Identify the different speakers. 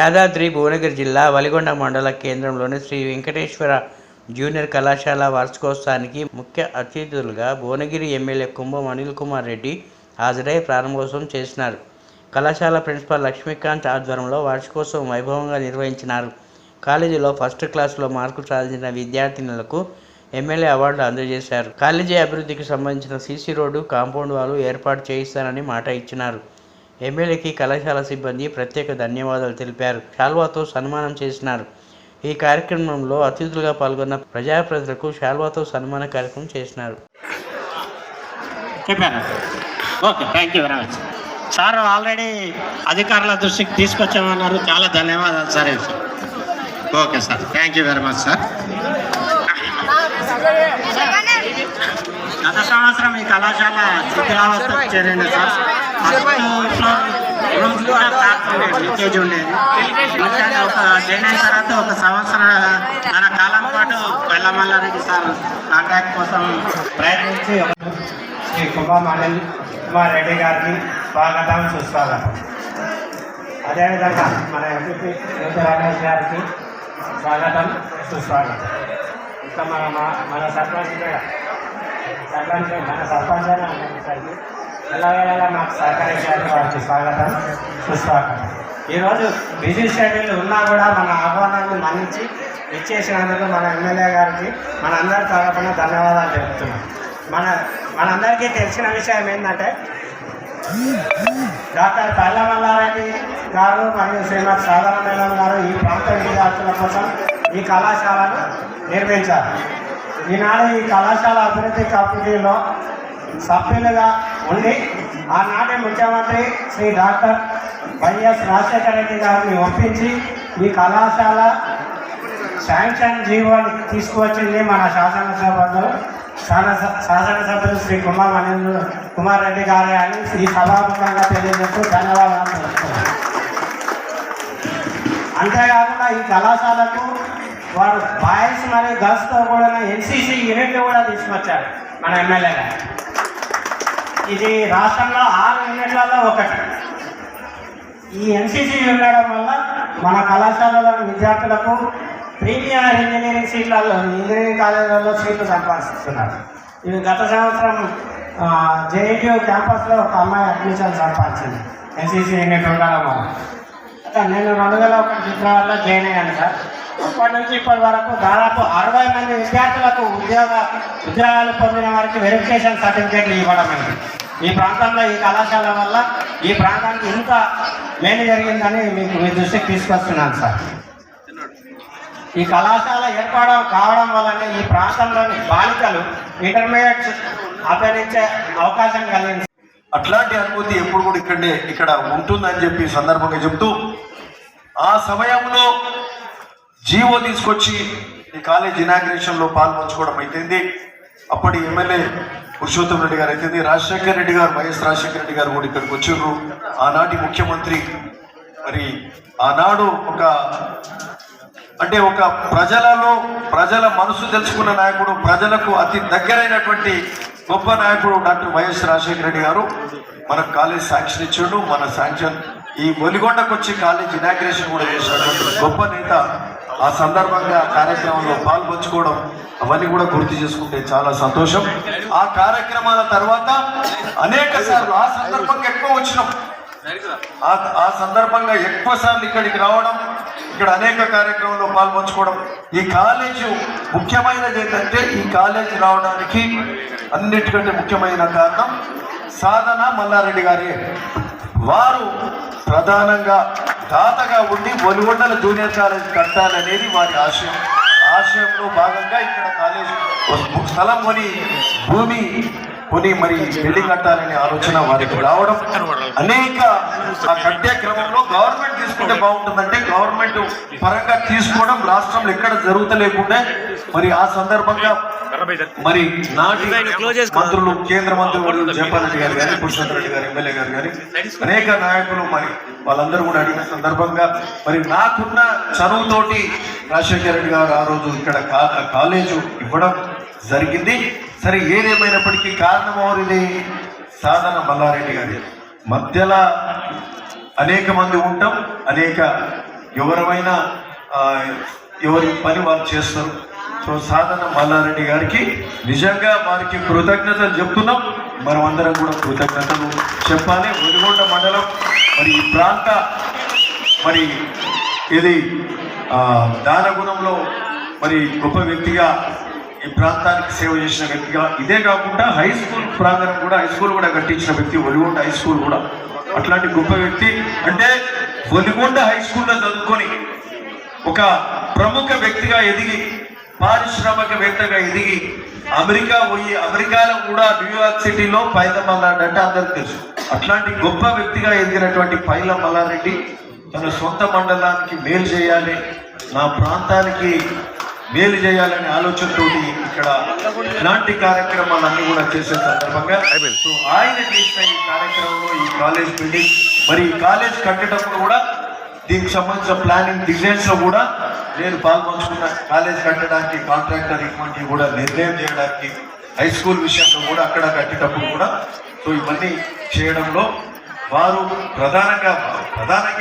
Speaker 1: యాదాద్రి భువనగిరి జిల్లా వలిగొండ మండల కేంద్రంలోని శ్రీ వెంకటేశ్వర జూనియర్ కళాశాల వార్షికోత్సవానికి ముఖ్య అతిథులుగా భువనగిరి ఎమ్మెల్యే కుంభం అనిల్ కుమార్ రెడ్డి హాజరై ప్రారంభోత్సవం చేసినారు. కళాశాల ప్రిన్సిపాల్ లక్ష్మీకాంత్ ఆధ్వర్యంలో వార్షికోత్సవం వైభవంగా నిర్వహించినారు. కాలేజీలో ఫస్ట్ క్లాస్లో మార్కులు సాధించిన విద్యార్థినులకు ఎమ్మెల్యే అవార్డులు అందజేశారు. కాలేజీ అభివృద్ధికి సంబంధించిన సీసీ రోడ్డు కాంపౌండ్ వాళ్ళు ఏర్పాటు చేయిస్తానని మాట ఇచ్చినారు. ఎమ్మెల్యేకి కళాశాల సిబ్బంది ప్రత్యేక ధన్యవాదాలు తెలిపారు శాల్వాతో సన్మానం చేసినారు ఈ కార్యక్రమంలో అతిథులుగా పాల్గొన్న ప్రజాప్రతినిధులకు శాల్వాతో సన్మాన కార్యక్రమం చేసినారు
Speaker 2: చెప్పాను okay thank you very much sir already అధికారుల దృష్టికి తీసుకొచ్చామన్నారు చాలా ధన్యవాదాలు sir okay sir thank you very much sir గత సంవత్సరం ఈ కళాశాల శిథిలావస్థకు చేరింది సార్. రూమ్స్ కూడా లీకేజ్ ఉండేది. ఒక అయిన తర్వాత ఒక సంవత్సరం మన కాలం పాటు బెల్లమల్లారెడ్డి సార్ కాంట్రాక్ట్ కోసం ప్రయత్నించి శ్రీ కుంభమాలి కుమార్ రెడ్డి గారికి స్వాగతం సుస్వాగతం అదేవిధంగా మన ఎంపీ రమేష్ గారికి స్వాగతం సుస్వాగతం ఇంకా మన మన సర్పంచ్ కూడా సర్పంచ్ మన సర్పంచ్ అయినా అందరికీ మాకు సహకరించారు. వారికి స్వాగతం. సుస్వాగతం. ఈరోజు బిజీ షెడ్యూల్ ఉన్నా కూడా మన ఆహ్వానాన్ని మన్నించి ఇచ్చేసినందుకు మన ఎమ్మెల్యే గారికి మన అందరి తరఫున ధన్యవాదాలు తెలుపుతున్నాం. మన మనందరికీ తెలిసిన విషయం ఏంటంటే డాక్టర్ పల్లెమల్లారెడ్డి గారు మరియు శ్రీమతి సాధారణ గారు ఈ ప్రాంత విద్యార్థుల కోసం ఈ కళాశాలను నిర్మించారు. ఈనాడు ఈ కళాశాల అభివృద్ధి కమిటీలో సభ్యులుగా ఉండి ఆనాటి ముఖ్యమంత్రి శ్రీ డాక్టర్ వైఎస్ రాజశేఖర రెడ్డి గారిని ఒప్పించి ఈ కళాశాల శాంక్షన్ జీవోని తీసుకువచ్చింది మన శాసనసభ్యులు శాసన- శాసనసభ్యులు శ్రీ కుమార్ మహేంద్ర కుమార్ రెడ్డి గారే అని ఈ సభాముఖంగా తెలియజేస్తూ ధన్యవాదాలు అంతేకాకుండా ఈ కళాశాలకు వారు బాయ్స్ మరియు గర్ల్స్తో కూడా ఎన్సీసీ యూనిట్లు కూడా తీసుకొచ్చారు మన ఎమ్మెల్యేగా ఇది రాష్ట్రంలో ఆరు యూనిట్లలో ఒకటి. ఈ ఎన్సీసీ ఉండడం వల్ల మన కళాశాలలోని విద్యార్థులకు ప్రీమియర్ ఇంజనీరింగ్ సీట్లలో ఇంజనీరింగ్ కాలేజీలలో సీట్లు సంపాదిస్తున్నారు. ఇవి గత సంవత్సరం జేఎన్యూ క్యాంపస్లో ఒక అమ్మాయి అడ్మిషన్ సంపాదించింది. ఎన్సీసీ యూనిట్ ఉండడం వల్ల. నేను రెండు వేల ఒకటి ఫిబ్రవరిలో జాయిన్ అయ్యాను సార్. అప్పటి నుంచి ఇప్పటి వరకు దాదాపు అరవై మంది విద్యార్థులకు ఉద్యోగ ఉద్యోగాలు పొందిన వారికి వెరిఫికేషన్ సర్టిఫికేట్లు ఇవ్వడం ఈ ప్రాంతంలో ఈ కళాశాల వల్ల ఈ ప్రాంతానికి ఇంత మేలు జరిగిందని మీకు మీ దృష్టికి తీసుకొస్తున్నాను సార్. ఈ కళాశాల ఏర్పడడం కావడం వల్లనే ఈ ప్రాంతంలోని బాలికలు ఇంటర్మీడియట్ అభ్యసించే అవకాశం కలిగింది.
Speaker 3: అట్లాంటి అనుభూతి ఎప్పుడు కూడా ఇక్కడే ఇక్కడ ఉంటుందని చెప్పి సందర్భంగా చెప్తూ ఆ సమయంలో జీవో తీసుకొచ్చి ఈ కాలేజ్ ఇనాగ్రేషన్లో పాల్పంచుకోవడం అయితేంది. అప్పటి ఎమ్మెల్యే పురుషోత్తం రెడ్డి గారు అయిపోయింది రాజశేఖర్ రెడ్డి గారు వైఎస్ రాజశేఖర రెడ్డి గారు కూడా ఇక్కడికి వచ్చిర్రు. ఆనాటి ముఖ్యమంత్రి మరి ఆనాడు ఒక అంటే ఒక ప్రజలలో ప్రజల మనసు తెలుసుకున్న నాయకుడు ప్రజలకు అతి దగ్గరైనటువంటి గొప్ప నాయకుడు డాక్టర్ వైఎస్ రాజశేఖర రెడ్డి గారు మనకు కాలేజ్ శాంక్షన్ ఇచ్చాడు. మన శాంక్షన్ ఈ ఒలిగొండకు వచ్చి కాలేజ్ ఇనాగ్రేషన్ కూడా చేసినటువంటి గొప్ప నేత ఆ సందర్భంగా కార్యక్రమంలో పాల్పంచుకోవడం అవన్నీ కూడా గుర్తు చేసుకుంటే చాలా సంతోషం. ఆ కార్యక్రమాల తర్వాత అనేక సార్లు ఆ సందర్భంగా ఎక్కువ వచ్చినాం. ఆ ఆ సందర్భంగా ఎక్కువ సార్లు ఇక్కడికి రావడం ఇక్కడ అనేక కార్యక్రమంలో పాల్పంచుకోవడం. ఈ కాలేజీ ముఖ్యమైనది ఏంటంటే ఈ కాలేజీ రావడానికి అన్నిటికంటే ముఖ్యమైన కారణం సాధన మల్లారెడ్డి గారే. వారు ప్రధానంగా దాతగా ఉండి ఒలిగొండల జూనియర్ కాలేజ్ కట్టాలనేది వారి ఆశయం. ఆశయంలో భాగంగా ఇక్కడ కాలేజ్ స్థలం కొని భూమి కొని మరి బిల్డింగ్ కట్టాలనే ఆలోచన వారికి రావడం. అనేక ఆ కట్టే క్రమంలో గవర్నమెంట్ తీసుకుంటే బాగుంటుందంటే గవర్నమెంట్ పరంగా తీసుకోవడం రాష్ట్రంలో ఎక్కడ జరుగుతలేకుండా. మరి ఆ సందర్భంగా మరి నాటి మంత్రులు కేంద్ర మంత్రులు జయపాల్ రెడ్డి గారు కానీ పురుషోత్తర రెడ్డి గారు ఎమ్మెల్యే గారు కానీ అనేక నాయకులు మరి వాళ్ళందరూ కూడా అడిగిన సందర్భంగా మరి నాకున్న చదువుతోటి రాజశేఖర రెడ్డి గారు ఆ రోజు ఇక్కడ కాలేజు ఇవ్వడం జరిగింది. సరే ఏదేమైనప్పటికీ కారణం ఎవరిది? సాధన మల్లారెడ్డి గారి. మధ్యలో అనేక మంది ఉంటాం అనేక ఎవరైనా ఆ, ఎవరి పని వాళ్ళు చేస్తారు. సో సాధన మల్లారెడ్డి గారికి నిజంగా వారికి కృతజ్ఞతలు చెప్తున్నాం. మనం అందరం కూడా కృతజ్ఞతలు చెప్పాలి. ఒడిగొండ మండలం మరి ఈ ప్రాంత మరి ఇది దానగుణంలో మరి గొప్ప వ్యక్తిగా ఈ ప్రాంతానికి సేవ చేసిన వ్యక్తిగా ఇదే కాకుండా హై స్కూల్ ప్రాంగణం కూడా హై స్కూల్ కూడా కట్టించిన వ్యక్తి ఒలిగొండ హై స్కూల్ కూడా. అట్లాంటి గొప్ప వ్యక్తి. అంటే ఒలిగొండ హై స్కూల్లో చదువుకొని ఒక ప్రముఖ వ్యక్తిగా ఎదిగి పారిశ్రామికవేత్తగా ఎదిగి అమెరికా పోయి అమెరికాలో కూడా న్యూయార్క్ సిటీలో పైల మల్లారెడ్డి అంటే అందరికి తెలుసు. అట్లాంటి గొప్ప వ్యక్తిగా ఎదిగినటువంటి పైల మల్లారెడ్డి తన సొంత మండలానికి మేలు చేయాలి నా ప్రాంతానికి మేలు చేయాలనే ఆలోచనతోటి ఇక్కడ ఇలాంటి కార్యక్రమాలన్నీ కూడా చేసే సందర్భంగా సో ఆయన చేసిన ఈ కార్యక్రమంలో ఈ కాలేజ్ బిల్డింగ్ మరి ఈ కాలేజ్ కట్టేటప్పుడు కూడా దీనికి సంబంధించిన ప్లానింగ్ డిజైన్స్లో కూడా నేను పాల్పంచుకున్న కాలేజ్ కట్టడానికి కాంట్రాక్టర్ ఇటువంటి కూడా నిర్ణయం చేయడానికి హై స్కూల్ విషయంలో కూడా అక్కడ కట్టేటప్పుడు కూడా సో ఇవన్నీ చేయడంలో వారు ప్రధానంగా ప్రధానంగా